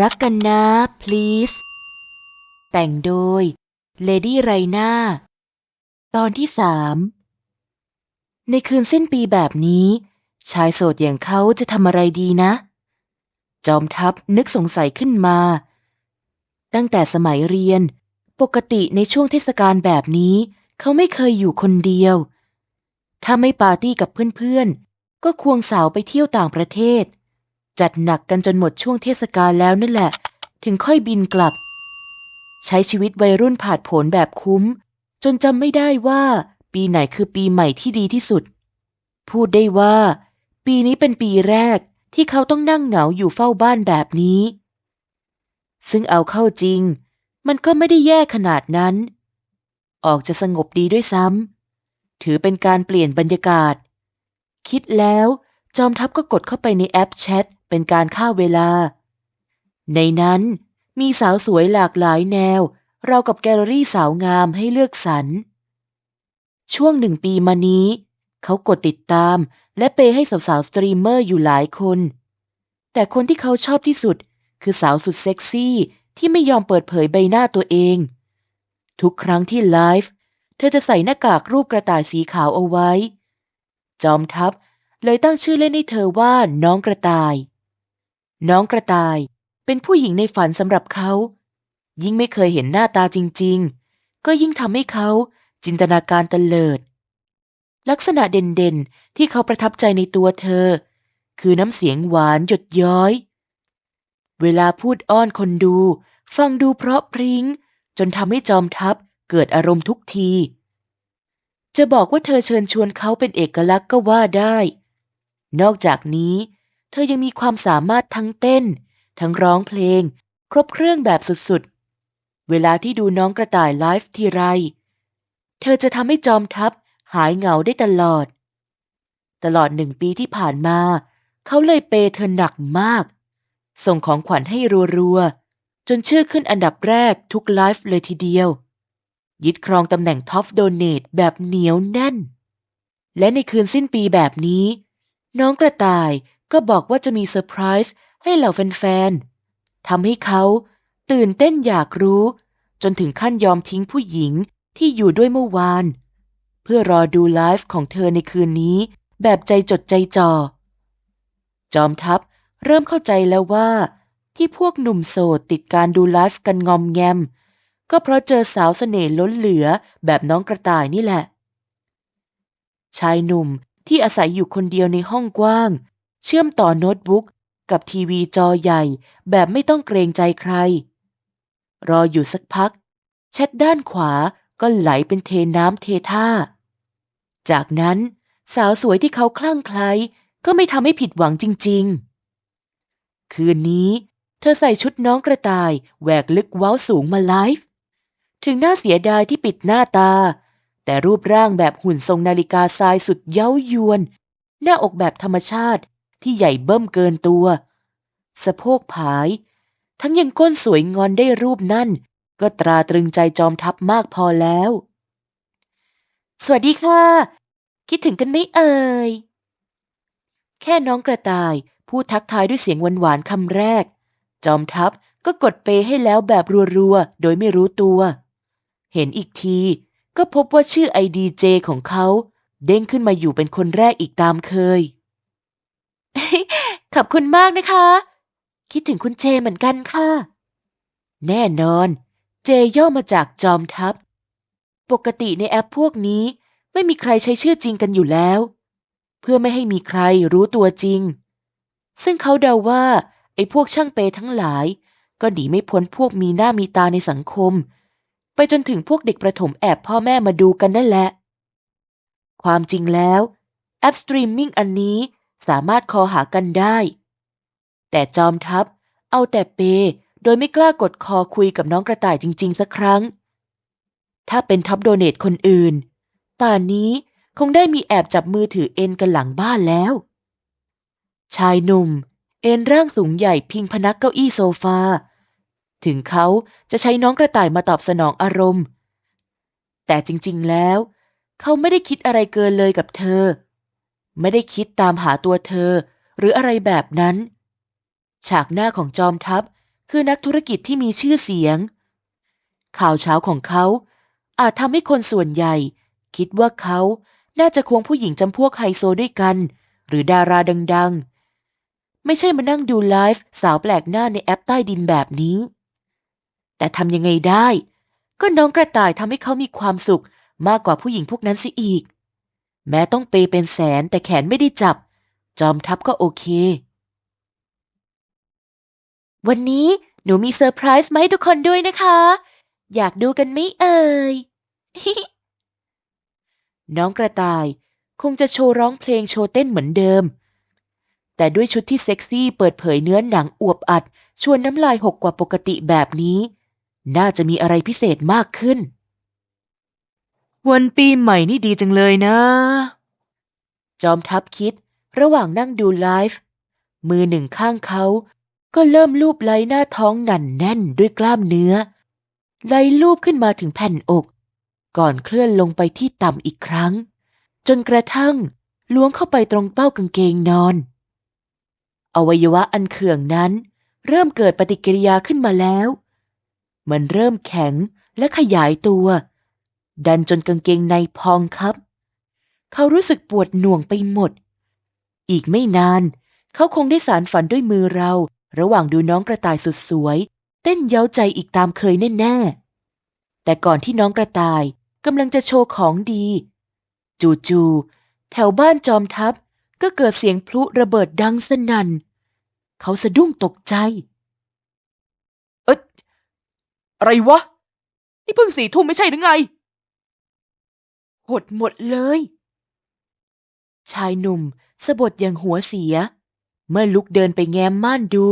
รักกันนะ please แต่งโดย Lady r a i n a ตอนที่สามในคืนสิ้นปีแบบนี้ ชายโสดอย่างเขาจะทำอะไรดีนะ จอมทัพนึกสงสัยขึ้นมา ตั้งแต่สมัยเรียน ปกติในช่วงเทศกาลแบบนี้ เขาไม่เคยอยู่คนเดียว ถ้าไม่ปาร์ตี้กับเพื่อนๆ ก็ควงสาวไปเที่ยวต่างประเทศ จัดหนักกันจนหมดช่วงเทศกาลแล้วนั่นแหละ ถึงค่อยบินกลับ ใช้ชีวิตวัยรุ่นผาดโผนแบบคุ้ม จนจำไม่ได้ว่า ปีไหนคือปีใหม่ที่ดีที่สุด พูดได้ว่า ปีนี้เป็นปีแรกที่เขาต้องนั่งเหงาอยู่เฝ้าบ้านแบบนี้ ซึ่งเอาเข้าจริง มันก็ไม่ได้แย่ขนาดนั้น ออกจะสงบดีด้วยซ้ำถือเป็นการเปลี่ยนบรรยากาศ คิดแล้วจอมทัพก็กดเข้าไปในแอปแชท เป็นการฆ่าเวลา ในนั้นมีสาวสวยหลากหลายแนว เรากับแกลเลอรี่สาวงามให้เลือกสรร ช่วงหนึ่งปีมานี้ เขากดติดตามและเปย์ให้สาวๆสตรีมเมอร์อยู่หลายคน แต่คนที่เขาชอบที่สุด คือสาวสุดเซ็กซี่ที่ไม่ยอมเปิดเผยใบหน้าตัวเอง ทุกครั้งที่ไลฟ์เธอจะใส่หน้ากากรูปกระต่ายสีขาวเอาไว้ จอมทัพเลยตั้งชื่อเล่นให้เธอว่าน้องกระต่าย น้องกระต่ายเป็นผู้หญิงในฝันสำหรับเขา ยิ่งไม่เคยเห็นหน้าตาจริง ๆ ก็ยิ่งทำให้เขาจินตนาการเตลิด ลักษณะเด่นๆ ที่เขาประทับใจในตัวเธอ คือน้ำเสียงหวานหยดย้อย เวลาพูดอ้อนคนดู ฟังดูเพราะพริ้ง จนทำให้จอมทัพเกิดอารมณ์ทุกที จะบอกว่าเธอเชิญชวนเขาเป็นเอกลักษณ์ก็ว่าได้ นอกจากนี้ เธอยังมีความสามารถทั้งเต้น ทั้งร้องเพลง ครบเครื่องแบบสุดๆ เวลาที่ดูน้องกระต่ายไลฟ์ทีไร เธอจะทำให้จอมทัพหายเหงาได้ตลอด ตลอดหนึ่งปีที่ผ่านมา เขาเลยเปย์เธอหนักมาก ส่งของขวัญให้รัวๆ จนชื่อขึ้นอันดับแรกทุกไลฟ์เลยทีเดียว ยึดครองตำแหน่งท็อปโดเนตแบบเหนียวแน่น และในคืนสิ้นปีแบบนี้ น้องกระต่าย ก็บอกว่าจะมีเซอร์ไพรส์ให้เหล่าแฟนๆทำให้เขาตื่นเต้นอยากรู้ จนถึงขั้นยอมทิ้งผู้หญิงที่อยู่ด้วยเมื่อวาน เพื่อรอดูไลฟ์ของเธอในคืนนี้ แบบใจจดใจจ่อ จอมทัพเริ่มเข้าใจแล้วว่า ที่พวกหนุ่มโสดติดการดูไลฟ์กันงอมแงม ก็เพราะเจอสาวเสน่ห์ล้นเหลือแบบน้องกระต่ายนี่แหละ ชายหนุ่มที่อาศัยอยู่คนเดียวในห้องกว้าง เชื่อมต่อโน้ตบุ๊กกับทีวีจอใหญ่แบบไม่ต้องเกรงใจใคร รออยู่สักพัก แชทด้านขวาก็ไหลเป็นเทน้ำเทท่า จากนั้นสาวสวยที่เขาคลั่งไคล้ก็ไม่ทำให้ผิดหวังจริง ๆ คืนนี้เธอใส่ชุดน้องกระต่ายแหวกลึกเว้าสูงมาไลฟ์ ถึงน่าเสียดายที่ปิดหน้าตา แต่รูปร่างแบบหุ่นทรงนาฬิกาทรายสุดเย้ายวน หน้าอกแบบธรรมชาติ ที่ใหญ่เบิ้มเกินตัว สะโพกผาย ทั้งยังก้นสวยงอนได้รูปนั่น ก็ตราตรึงใจจอมทัพมากพอแล้ว สวัสดีค่ะ คิดถึงกันไหมเอ่ย แค่น้องกระต่ายพูดทักทายด้วยเสียงหวานๆคำแรก จอมทัพก็กดเปย์ให้แล้วแบบรัวๆ โดยไม่รู้ตัว เห็นอีกทีก็พบว่าชื่อไอดีเจของเขา เด้งขึ้นมาอยู่เป็นคนแรกอีกตามเคย ขอบคุณมากนะคะ คิดถึงคุณเจเหมือนกันค่ะ แน่นอน เจย่อมาจากจอมทัพ ปกติในแอปพวกนี้ไม่มีใครใช้ชื่อจริงกันอยู่แล้ว เพื่อไม่ให้มีใครรู้ตัวจริง ซึ่งเขาเดาว่าไอ้พวกช่างเปย์ทั้งหลาย ก็หนีไม่พ้นพวกมีหน้ามีตาในสังคม ไปจนถึงพวกเด็กประถมแอบพ่อแม่มาดูกันนั่นแหละ ความจริงแล้ว แอปสตรีมมิ่งอันนี้ สามารถคอหากันได้ แต่จอมทัพเอาแต่เป โดยไม่กล้ากดคอคุยกับน้องกระต่ายจริง ๆ สักครั้ง ถ้าเป็นท็อปโดเนตคนอื่น ป่านนี้คงได้มีแอบจับมือถือเอ็นกันหลังบ้านแล้ว ชายหนุ่ม เอ็นร่างสูงใหญ่พิงพนักเก้าอี้โซฟา ถึงเขาจะใช้น้องกระต่ายมาตอบสนองอารมณ์ แต่จริง ๆ แล้ว เขาไม่ได้คิดอะไรเกินเลยกับเธอ ไม่ได้คิดตามหาตัวเธอ หรืออะไรแบบนั้น ฉากหน้าของจอมทัพคือนักธุรกิจที่มีชื่อเสียง ข่าวเช้าของเขา อาจทำให้คนส่วนใหญ่ คิดว่าเขาน่าจะควงผู้หญิงจำพวกไฮโซด้วยกัน หรือดาราดัง ๆ ไม่ใช่มานั่งดูไลฟ์สาวแปลกหน้าในแอปใต้ดินแบบนี้ แต่ทำยังไงได้ ก็น้องกระต่ายทำให้เขามีความสุขมากกว่าผู้หญิงพวกนั้นสิอีก แม้ต้องเปย์เป็นแสนแต่แขนไม่ได้จับ จอมทัพก็โอเค วันนี้หนูมีเซอร์ไพรส์มาให้ทุกคนด้วยนะคะ อยากดูกันไหมเอ่ย น้องกระต่ายคงจะโชว์ร้องเพลงโชว์เต้นเหมือนเดิม แต่ด้วยชุดที่เซ็กซี่เปิดเผยเนื้อหนังอวบอัด ชวนน้ำลายหกกว่าปกติแบบนี้ น่าจะมีอะไรพิเศษมากขึ้น วันปีใหม่นี่ดีจังเลยนะ จอมทัพคิดระหว่างนั่งดูไลฟ์มือหนึ่งข้างเขาก็เริ่มลูบไล้หน้าท้องหนันแน่นด้วยกล้ามเนื้อ ไล่ลูบขึ้นมาถึงแผ่นอก ก่อนเคลื่อนลงไปที่ต่ำอีกครั้ง จนกระทั่งล้วงเข้าไปตรงเป้ากางเกงนอน อวัยวะอันเขื่องนั้น เริ่มเกิดปฏิกิริยาขึ้นมาแล้ว มันเริ่มแข็งและขยายตัว ดันจนกางเกงในพองครับ เขารู้สึกปวดหน่วงไปหมด อีกไม่นาน เขาคงได้สารฝันด้วยมือเรา ระหว่างดูน้องกระต่ายสุดสวย เต้นเย้าใจอีกตามเคยแน่ๆ แต่ก่อนที่น้องกระต่ายกำลังจะโชว์ของดี จู่ๆแถวบ้านจอมทัพก็เกิดเสียงพลุระเบิดดังสนั่น เขาสะดุ้งตกใจ เอ๊ะอะไรวะ นี่เพิ่งสี่ทุ่มไม่ใช่หรือไง หดหมดเลย ชายหนุ่มสะบดอย่างหัวเสีย เมื่อลุกเดินไปแง้มม่านดู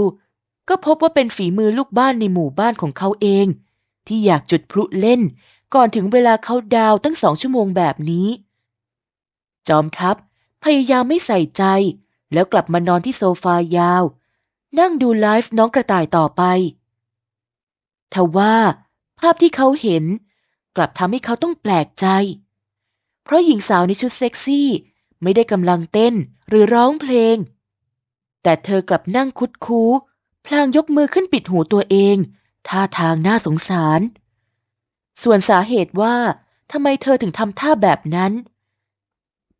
ก็พบว่าเป็นฝีมือลูกบ้านในหมู่บ้านของเขาเอง ที่อยากจุดพลุเล่น ก่อนถึงเวลาเขาดาวตั้งสองชั่วโมงแบบนี้ จอมทัพพยายามไม่ใส่ใจ แล้วกลับมานอนที่โซฟายาว นั่งดูไลฟ์น้องกระต่ายต่อไปทว่าภาพที่เขาเห็น กลับทำให้เขาต้องแปลกใจ เพราะหญิงสาวในชุดเซ็กซี่ ไม่ได้กำลังเต้นหรือร้องเพลง แต่เธอกลับนั่งคุดคู้พลางยกมือขึ้นปิดหูตัวเอง ท่าทางน่าสงสาร ส่วนสาเหตุว่าทำไมเธอถึงทำท่าแบบนั้น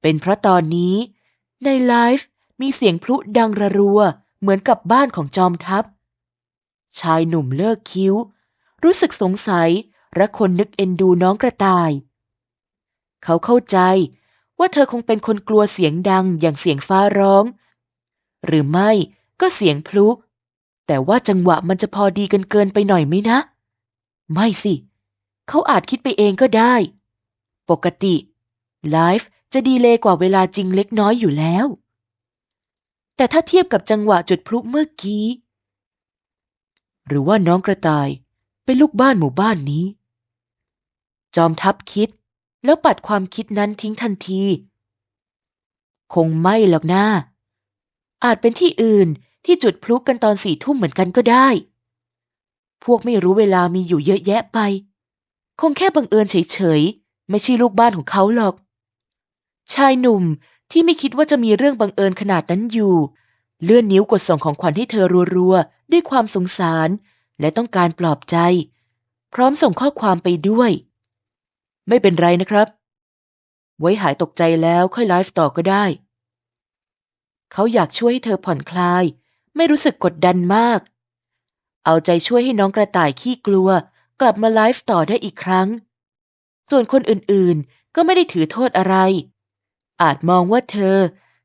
เป็นเพราะตอนนี้ ในไลฟ์มีเสียงพลุดังระรัว เหมือนกับบ้านของจอมทัพ ชายหนุ่มเลิกคิ้ว รู้สึกสงสัยและคนนึกเอ็นดูน้องกระต่าย เขาเข้าใจว่าเธอคงเป็นคนกลัวเสียงดังอย่างเสียงฟ้าร้อง หรือไม่ก็เสียงพลุ แต่ว่าจังหวะมันจะพอดีกันเกินไปหน่อยไหมนะ ไม่สิ เขาอาจคิดไปเองก็ได้ ปกติไลฟ์จะดีเลยกว่าเวลาจริงเล็กน้อยอยู่แล้ว แต่ถ้าเทียบกับจังหวะจุดพลุเมื่อกี้ หรือว่าน้องกระต่ายเป็นลูกบ้านหมู่บ้านนี้ จอมทัพคิด แล้วปัดความคิดนั้นทิ้งทันที คงไม่หรอกนะอาจเป็นที่อื่นที่จุดพลุกันตอนสี่ทุ่มเหมือนกันก็ได้ พวกไม่รู้เวลามีอยู่เยอะแยะไป คงแค่บังเอิญเฉยๆ ไม่ใช่ลูกบ้านของเขาหรอก ชายหนุ่มที่ไม่คิดว่าจะมีเรื่องบังเอิญขนาดนั้นอยู่ เลื่อนนิ้วกดส่งของขวัญให้เธอรัวๆ ด้วยความสงสาร และต้องการปลอบใจ พร้อมส่งข้อความไปด้วย ไม่เป็นไรนะครับ ไว้หายตกใจแล้วค่อยไลฟ์ต่อก็ได้ เขาอยากช่วยให้เธอผ่อนคลาย ไม่รู้สึกกดดันมาก เอาใจช่วยให้น้องกระต่ายขี้กลัว กลับมาไลฟ์ต่อได้อีกครั้ง ส่วนคนอื่นๆ ก็ไม่ได้ถือโทษอะไร อาจมองว่าเธอ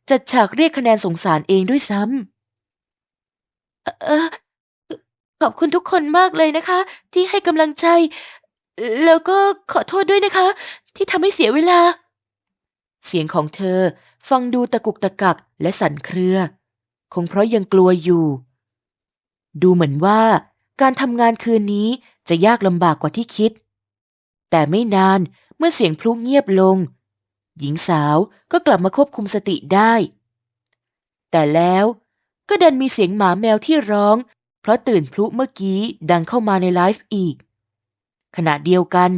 จัดฉากเรียกคะแนนสงสารเองด้วยซ้ำเออขอบคุณทุกคนมากเลยนะคะ ที่ให้กำลังใจ แล้วก็ขอโทษด้วยนะคะ ที่ทำให้เสียเวลา เสียงของเธอฟังดูตะกุกตะกักและสั่นเครือ คงเพราะยังกลัวอยู่ ดูเหมือนว่าการทำงานคืนนี้จะยากลำบากกว่าที่คิด แต่ไม่นานเมื่อเสียงพลุเงียบลง หญิงสาวก็กลับมาควบคุมสติได้ แต่แล้วก็ดันมีเสียงหมาแมวที่ร้อง เพราะตื่นพลุเมื่อกี้ดังเข้ามาในไลฟ์อีก ขณะเดียวกัน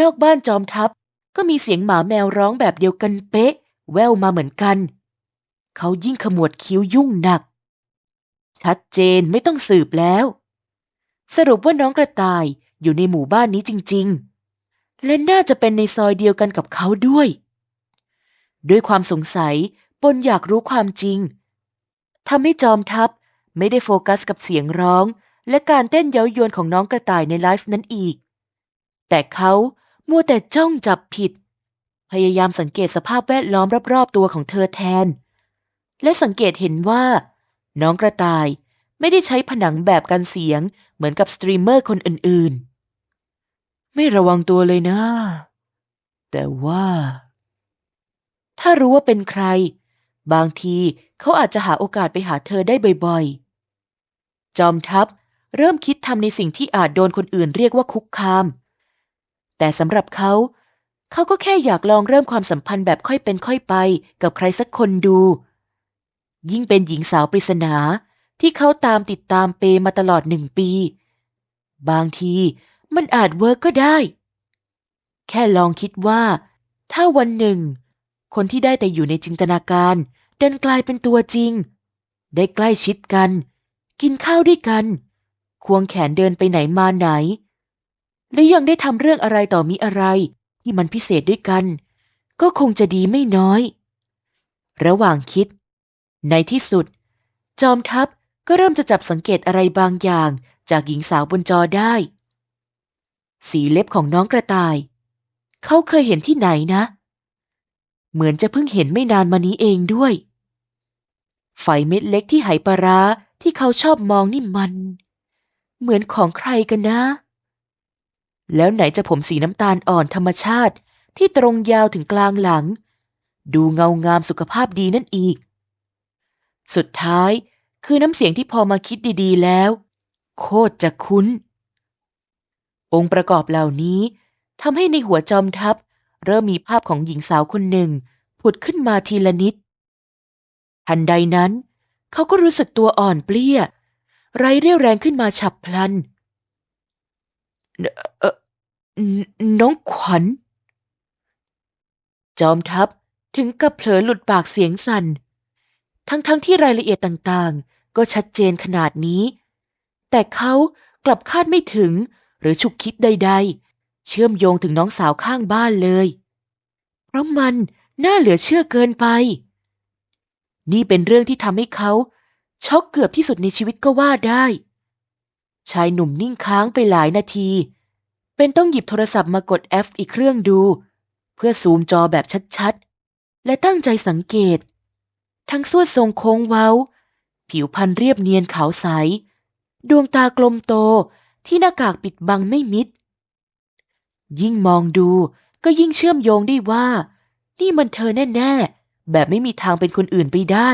นอกบ้านจอมทัพก็มีเสียงหมาแมวร้องแบบเดียวกันเป๊ะ แววมาเหมือนกัน เขายิ่งขมวดคิ้วยุ่งหนัก ชัดเจนไม่ต้องสืบแล้ว สรุปว่าน้องกระต่ายอยู่ในหมู่บ้านนี้จริง ๆ และน่าจะเป็นในซอยเดียวกันกับเขาด้วย ด้วยความสงสัยปนอยากรู้ความจริงทำให้จอมทัพไม่ได้โฟกัสกับเสียงร้อง และการเต้นเย้ายวนของน้องกระต่ายในไลฟ์นั้นอีก แต่เขามัวแต่จ้องจับผิด พยายามสังเกตสภาพแวดล้อมรอบๆตัวของเธอแทน และสังเกตเห็นว่า น้องกระต่ายไม่ได้ใช้ผนังแบบกันเสียงเหมือนกับสตรีมเมอร์คนอื่นๆ ไม่ระวังตัวเลยนะ แต่ว่า ถ้ารู้ว่าเป็นใคร บางทีเขาอาจจะหาโอกาสไปหาเธอได้บ่อยๆ จอมทัพเริ่มคิดทำในสิ่งที่อาจโดนคนอื่นเรียกว่าคุกคาม แต่สำหรับเขา เขาก็แค่อยากลองเริ่มความสัมพันธ์แบบค่อยเป็นค่อยไป กับใครสักคนดู ยิ่งเป็นหญิงสาวปริศนาที่เขาตามติดตามเปมาตลอดหนึ่งปี บางทีมันอาจเวิร์กก็ได้ แค่ลองคิดว่า ถ้าวันหนึ่ง คนที่ได้แต่อยู่ในจินตนาการเดินกลายเป็นตัวจริง ได้ใกล้ชิดกัน กินข้าวด้วยกัน ควงแขนเดินไปไหนมาไหน และยังได้ทำเรื่องอะไรต่อมีอะไร ที่มันพิเศษด้วยกัน ก็คงจะดีไม่น้อย ระหว่างคิด ในที่สุด จอมทัพก็เริ่มจะจับสังเกตอะไรบางอย่างจากหญิงสาวบนจอได้ สีเล็บของน้องกระต่าย เขาเคยเห็นที่ไหนนะ เหมือนจะเพิ่งเห็นไม่นานมานี้เองด้วยไฟเม็ดเล็กที่ไหปลาร้าที่เขาชอบมองนี่มัน เหมือนของใครกันนะ แล้วไหนจะผมสีน้ำตาลอ่อนธรรมชาติที่ตรงยาวถึงกลางหลัง ดูเงางามสุขภาพดีนั่นอีก สุดท้ายคือน้ำเสียงที่พอมาคิดดีๆแล้ว โคตรจะคุ้น องค์ประกอบเหล่านี้ทำให้ในหัวจอมทัพ เริ่มมีภาพของหญิงสาวคนหนึ่ง ผุดขึ้นมาทีละนิด ทันใดนั้น เขาก็รู้สึกตัวอ่อนเปลี้ย ไรเรี่ยวแรงขึ้นมาฉับพลันเออน้องขวัญ จอมทัพถึงกับเผลอหลุดปากเสียงสัน่น ทั้งๆทที่รายละเอียดต่างๆ ก็ชัดเจนขนาดนี้ แต่เขากลับคาดไม่ถึงหรือฉุกคิดใด ๆ เชื่อมโยงถึงน้องสาวข้างบ้านเลย เพราะมันน่าเหลือเชื่อเกินไป นี่เป็นเรื่องที่ทำให้เขาช็อกเกือบที่สุดในชีวิตก็ว่าได้ ชายหนุ่มนิ่งค้างไปหลายนาที เป็นต้องหยิบโทรศัพท์มากด F อีกเครื่องดู เพื่อซูมจอแบบชัดๆ และตั้งใจสังเกต ทั้งสวดทรงโค้งเว้า ผิวพรรณเรียบเนียนขาวใส ดวงตากลมโตที่หน้ากากปิดบังไม่มิด ยิ่งมองดูก็ยิ่งเชื่อมโยงได้ว่า นี่มันเธอแน่ ๆ แบบไม่มีทางเป็นคนอื่นไปได้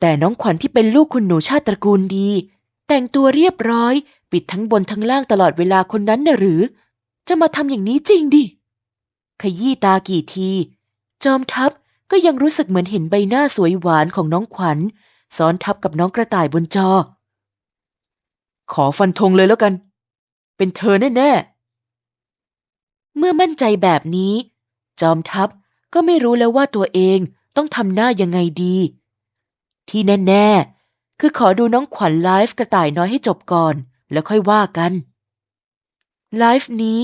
แต่น้องขวัญที่เป็นลูกคุณหนูชาติตระกูลดี แต่งตัวเรียบร้อย ปิดทั้งบนทั้งล่างตลอดเวลาคนนั้นน่ะหรือ จะมาทำอย่างนี้จริงดิ ขยี้ตากี่ที จอมทัพก็ยังรู้สึกเหมือนเห็นใบหน้าสวยหวานของน้องขวัญ ซ้อนทับกับน้องกระต่ายบนจอ ขอฟันธงเลยแล้วกัน เป็นเธอแน่ๆ เมื่อมั่นใจแบบนี้ จอมทัพก็ไม่รู้แล้วว่าตัวเองต้องทำหน้ายังไงดี ที่แน่ ๆ คือขอดูน้องขวัญไลฟ์กระต่ายน้อยให้จบก่อน แล้วค่อยว่ากันไลฟ์นี้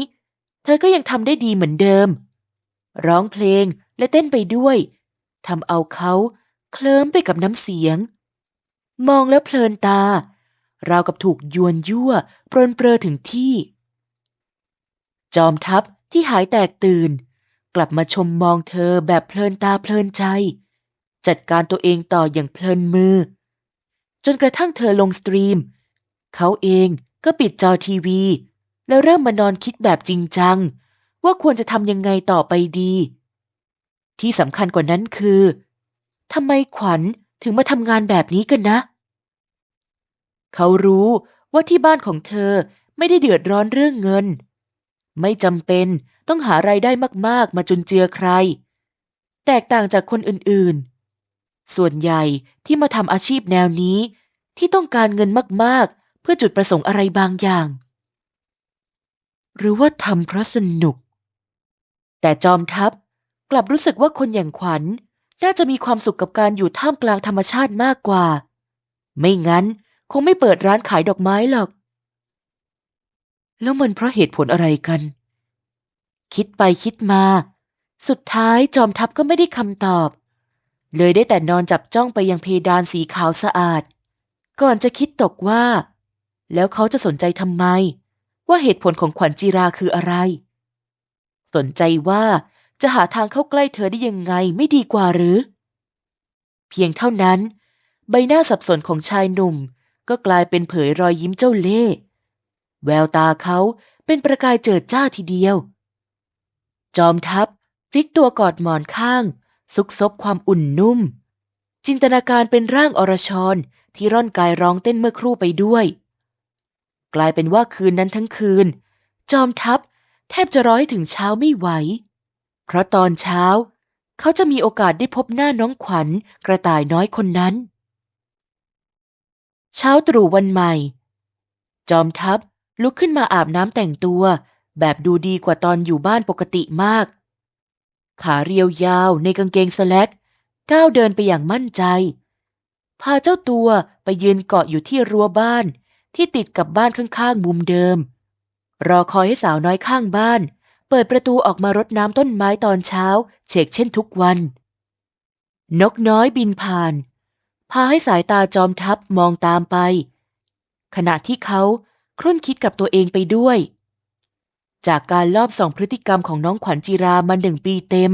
เธอก็ยังทำได้ดีเหมือนเดิม ร้องเพลงและเต้นไปด้วยทำเอาเขาเคลิ้มไปกับน้ำเสียง มองแล้วเพลินตา ราวกับถูกยวนยั่วปรนเปรอถึงที่ จอมทัพที่หายแตกตื่น กลับมาชมมองเธอแบบเพลินตาเพลินใจ จัดการตัวเองต่ออย่างเพลินมือ จนกระทั่งเธอลงสตรีม เขาเองก็ปิดจอทีวี แล้วเริ่มมานอนคิดแบบจริงจัง ว่าควรจะทำยังไงต่อไปดี ที่สำคัญกว่านั้นคือทำไมขวัญถึงมาทำงานแบบนี้กันนะ เขารู้ว่าที่บ้านของเธอไม่ได้เดือดร้อนเรื่องเงิน ไม่จำเป็นต้องหาไรายได้มาก ๆ มาจุนเจือใคร แตกต่างจากคนอื่นๆ ส่วนใหญ่ที่มาทำอาชีพแนวนี้ ที่ต้องการเงินมากๆ เพื่อจุดประสงค์อะไรบางอย่าง หรือว่าทำเพราะสนุก แต่จอมทัพกลับรู้สึกว่าคนอย่างขวัญน่าจะมีความสุขกับการอยู่ท่ามกลางธรรมชาติมากกว่า ไม่งั้นคงไม่เปิดร้านขายดอกไม้หรอก แล้วมันเพราะเหตุผลอะไรกัน คิดไปคิดมา สุดท้ายจอมทัพก็ไม่ได้คำตอบ เลยได้แต่นอนจับจ้องไปยังเพดานสีขาวสะอาด ก่อนจะคิดตกว่า แล้วเขาจะสนใจทำไม ว่าเหตุผลของขวัญจีราคืออะไร สนใจว่าจะหาทางเข้าใกล้เธอได้ยังไงไม่ดีกว่าหรือ เพียงเท่านั้น ใบหน้าสับสนของชายหนุ่ม ก็กลายเป็นเผยรอยยิ้มเจ้าเล่ห์แววตาเขาเป็นประกายเจิดจ้าทีเดียว จอมทัพพลิกตัวกอดหมอนข้าง ซุกซบความอุ่นนุ่ม จินตนาการเป็นร่างอรชรที่ร่อนกายร้องเต้นเมื่อครู่ไปด้วย กลายเป็นว่าคืนนั้นทั้งคืน จอมทัพแทบจะรอให้ถึงเช้าไม่ไหว เพราะตอนเช้า เขาจะมีโอกาสได้พบหน้าน้องขวัญกระต่ายน้อยคนนั้น เช้าตรู่วันใหม่ จอมทัพลุกขึ้นมาอาบน้ำแต่งตัว แบบดูดีกว่าตอนอยู่บ้านปกติมาก ขาเรียวยาวในกางเกงสแลกก้าวเดินไปอย่างมั่นใจ พาเจ้าตัวไปยืนเกาะอยู่ที่รั้วบ้านที่ติดกับบ้านข้างๆมุมเดิม รอคอยให้สาวน้อยข้างบ้าน เปิดประตูออกมารดน้ำต้นไม้ตอนเช้า เชกเช่นทุกวัน นกน้อยบินผ่าน พาให้สายตาจอมทัพมองตามไป ขณะที่เขาครุ่นคิดกับตัวเองไปด้วย จากการลอบส่องพฤติกรรมของน้องขวัญจีรามาหนึ่งปีเต็ม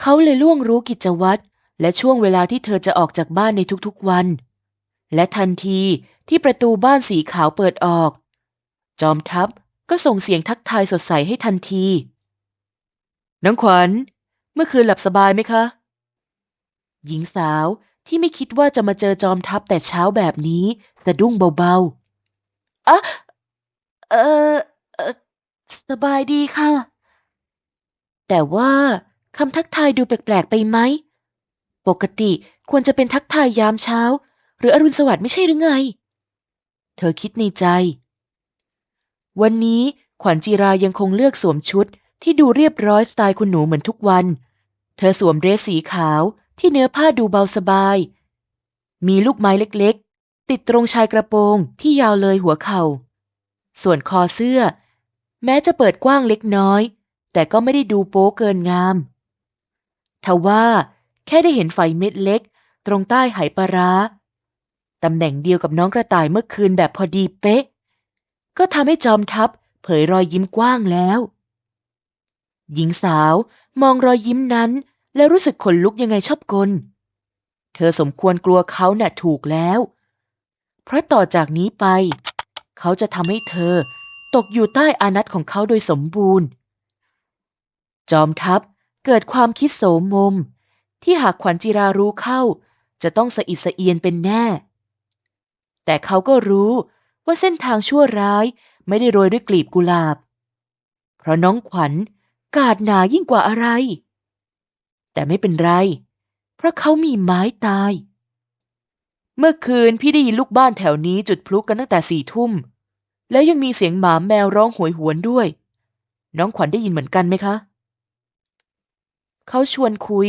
เขาเลยล่วงรู้กิจวัตรและช่วงเวลาที่เธอจะออกจากบ้านในทุกๆวัน และทันทีที่ประตูบ้านสีขาวเปิดออก จอมทัพก็ส่งเสียงทักทายสดใสให้ทันที น้องขวัญ เมื่อคืนหลับสบายไหมคะ หญิงสาวที่ไม่คิดว่าจะมาเจอจอมทัพแต่เช้าแบบนี้สะดุ้งเบาๆ อะ เออเออ สบายดีค่ะ แต่ว่าคำทักทายดูแปลกๆไปไหม ปกติควรจะเป็นทักทายยามเช้า หรืออรุณสวัสดิ์ไม่ใช่หรือไง เธอคิดในใจ วันนี้ขวัญจีรายังคงเลือกสวมชุดที่ดูเรียบร้อยสไตล์คุณหนูเหมือนทุกวัน เธอสวมเดรสสีขาวที่เนื้อผ้าดูเบาสบาย มีลูกไม้เล็กๆ ติดตรงชายกระโปรงที่ยาวเลยหัวเขา่า ส่วนคอเสื้อ แม้จะเปิดกว้างเล็กน้อย แต่ก็ไม่ได้ดูโป๊เกินงาม ทว่าแค่ได้เห็นไฟเม็ดเล็ก ตรงใต้ไหปลาร้าตำแหน่งเดียวกับน้องกระต่ายเมื่อคืนแบบพอดีเป๊ะ ก็ทำให้จอมทัพเผยรอยยิ้มกว้างแล้ว หญิงสาวมองรอยยิ้มนั้น แล้วรู้สึกขนลุกยังไงชอบกล เธอสมควรกลัวเขาน่ะถูกแล้ว เพราะต่อจากนี้ไป เขาจะทำให้เธอ ตกอยู่ใต้อานัตของเขาโดยสมบูรณ์ จอมทัพเกิดความคิดโสมม ที่หากขวัญจิรารู้เข้า จะต้องสะอิดสะเอียนเป็นแน่ แต่เขาก็รู้ว่าเส้นทางชั่วร้ายไม่ได้โรยด้วยกลีบกุหลาบ เพราะน้องขวัญกาดหนายิ่งกว่าอะไร แต่ไม่เป็นไร เพราะเขามีไม้ตาย เมื่อคืนพี่ได้ยินลูกบ้านแถวนี้จุดพลุกันตั้งแต่สี่ทุ่ม แล้วยังมีเสียงหมาแมวร้องโหยหวนด้วย น้องขวัญได้ยินเหมือนกันไหมคะ เขาชวนคุย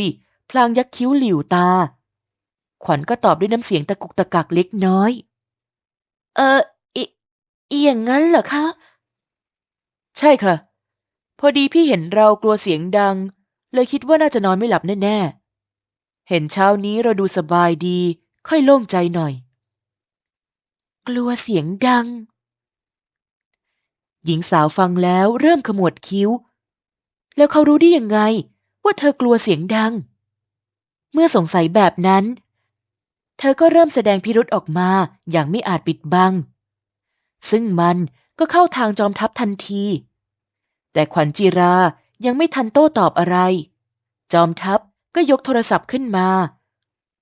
พลางยักคิ้วหลิวตา ขวัญก็ตอบด้วยน้ำเสียงตะกุกตะกักเล็กน้อย เอออีอีอย่างนั้นเหรอคะ ใช่ค่ะ พอดีพี่เห็นเรากลัวเสียงดัง เลยคิดว่าน่าจะนอนไม่หลับแน่ๆ เห็นเช้านี้เราดูสบายดี ค่อยโล่งใจหน่อย กลัวเสียงดัง หญิงสาวฟังแล้วเริ่มขมวดคิ้ว แล้วเขารู้ได้ยังไง ว่าเธอกลัวเสียงดัง เมื่อสงสัยแบบนั้น เธอก็เริ่มแสดงพิรุษออกมาอย่างไม่อาจปิดบัง ซึ่งมันก็เข้าทางจอมทัพทันที แต่ขวัญจีรายังไม่ทันโต้ตอบอะไร จอมทัพก็ยกโทรศัพท์ขึ้นมา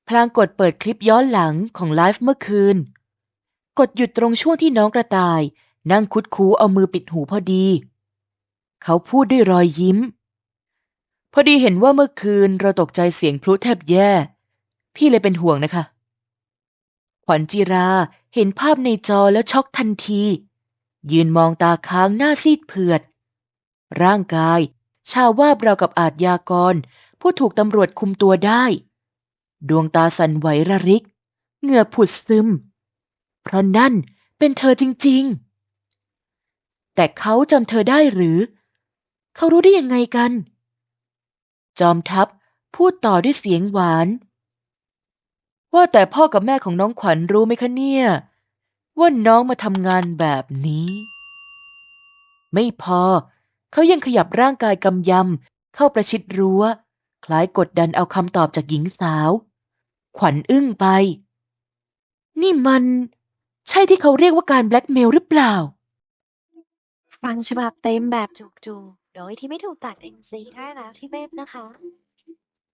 พลางกดเปิดคลิปย้อนหลังของไลฟ์เมื่อคืน กดหยุดตรงช่วงที่น้องกระต่าย นั่งคุดคูเอามือปิดหูพอดี เขาพูดด้วยรอยยิ้ม พอดีเห็นว่าเมื่อคืนเราตกใจเสียงพลุแทบแย่ พี่เลยเป็นห่วงนะคะ ขวัญจีราเห็นภาพในจอแล้วช็อกทันที ยืนมองตาค้างหน้าซีดเผือด ร่างกาย ชาวว่าเรากับอาทยากร ผู้ถูกตำรวจคุมตัวได้ ดวงตาสั่นไหวระริก เหงื่อผุดซึม เพราะนั่นเป็นเธอจริง ๆ แต่เขาจำเธอได้หรือ เขารู้ได้ยังไงกัน จอมทัพพูดต่อด้วยเสียงหวาน ว่าแต่พ่อกับแม่ของน้องขวัญรู้ไหมคะเนี่ย ว่าน้องมาทำงานแบบนี้ ไม่พอ เขายังขยับร่างกายกำยำเข้าประชิดรั้ว คล้ายกดดันเอาคำตอบจากหญิงสาว ขวัญอึ้งไป นี่มัน ใช่ที่เขาเรียกว่าการแบล็กเมลหรือเปล่า ฟังฉบับเต็มแบบจุกๆ โดยที่ไม่ถูกตัด NC ได้แล้วที่เว็บนะคะ